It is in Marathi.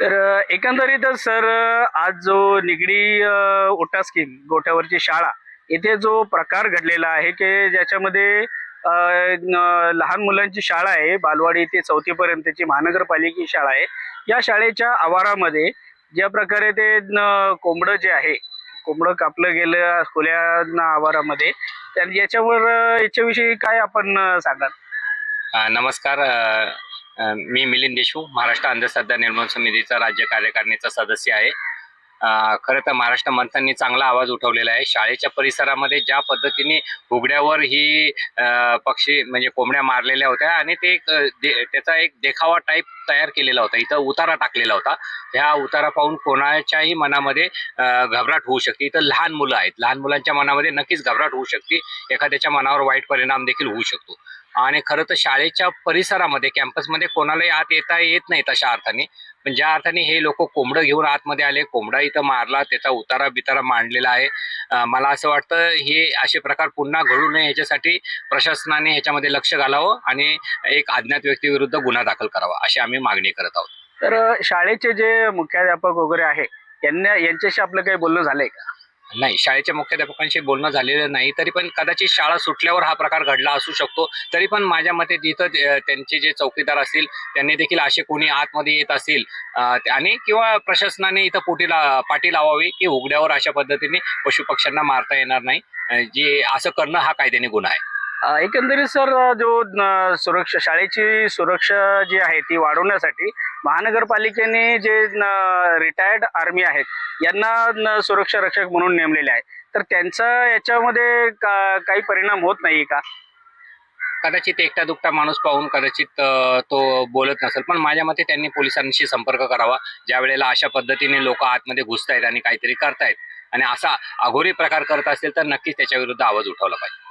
तर एकंदरीतच सर आज जो निगडी ओटा स्कीम गोठ्यावरची शाळा इथे जो प्रकार घडलेला आहे की ज्याच्यामध्ये लहान मुलांची शाळा आहे बालवाडी ते चौथीपर्यंतची महानगरपालिकेची शाळा आहे या शाळेच्या आवारामध्ये ज्या प्रकारे ते कोंबडं जे आहे कोंबडं कापलं गेलं खुल्या आवारामध्ये तर याच्यावर याच्याविषयी काय आपण सांगाल? नमस्कार मी मिलिंद देशमुख महाराष्ट्र अंधश्रद्धा निर्मूलन समितीचा राज्य कार्यकारिणीचा सदस्य आहे. खरं तर महाराष्ट्र मंथननी चांगला आवाज उठवलेला आहे. शाळेच्या परिसरामध्ये ज्या पद्धतीने उघड्यावर ही पक्षी म्हणजे कोंबड्या मारलेल्या होत्या आणि ते एक त्याचा एक देखावा टाईप तयार केलेला होता. इथं उतारा टाकलेला होता. ह्या उतारा पाहून कोणाच्याही मनामध्ये घबराट होऊ शकते. इथं लहान मुलं आहेत. लहान मुलांच्या मनामध्ये नक्कीच घबराट होऊ शकते. एखाद्याच्या मनावर वाईट परिणाम देखील होऊ शकतो. आणि खरं तर शाळेच्या परिसरामध्ये कॅम्पसमध्ये कोणालाही आत येता येत नाही तशा अर्थाने. पण ज्या अर्थाने हे लोक कोंबडं घेऊन आतमध्ये आले कोंबडा इथं मारला त्याचा उतारा बितारा मांडलेला आहे. मला असं वाटतं हे असे प्रकार पुन्हा घडू नये याच्यासाठी प्रशासनाने ह्याच्यामध्ये लक्ष घालावं आणि एक अज्ञात व्यक्तीविरुद्ध गुन्हा दाखल करावा अशी आम्ही मागणी करत आहोत. तर शाळेचे जे मुख्याध्यापक वगैरे आहे यांना यांच्याशी आपलं काही बोलणं झालंय का? नाही शाळेच्या मुख्याध्यापकांशी बोलणं झालेलं नाही तरी पण कदाचित शाळा सुटल्यावर हा प्रकार घडला असू शकतो. तरी पण माझ्या मते जिथं त्यांचे जे चौकीदार असतील त्यांनी देखील असे कोणी आतमध्ये येत असतील आणि किंवा प्रशासनाने इथं पोटी ला पाटी लावावी की उघड्यावर अशा पद्धतीने पशुपक्ष्यांना मारता येणार नाही. जे असं करणं हा कायद्याने गुन्हा आहे. एकंदरीत सर जो सुरक्षा शाळेची सुरक्षा जी आहे ती वाढवण्यासाठी महानगरपालिकेने जे रिटायर्ड आर्मी आहेत यांना सुरक्षा रक्षक म्हणून नेमलेले आहे. तर त्यांचा याच्यामध्ये का, काही परिणाम होत नाही का? कदाचित एकटा दुकटा माणूस पाहून कदाचित तो बोलत नसेल पण माझ्या मते त्यांनी पोलिसांशी संपर्क करावा. ज्या वेळेला अशा पद्धतीने लोक आतमध्ये घुसतायत आणि काहीतरी करतायत आणि असा अघोरी प्रकार करत असतील तर नक्कीच त्याच्याविरुद्ध आवाज उठवला पाहिजे.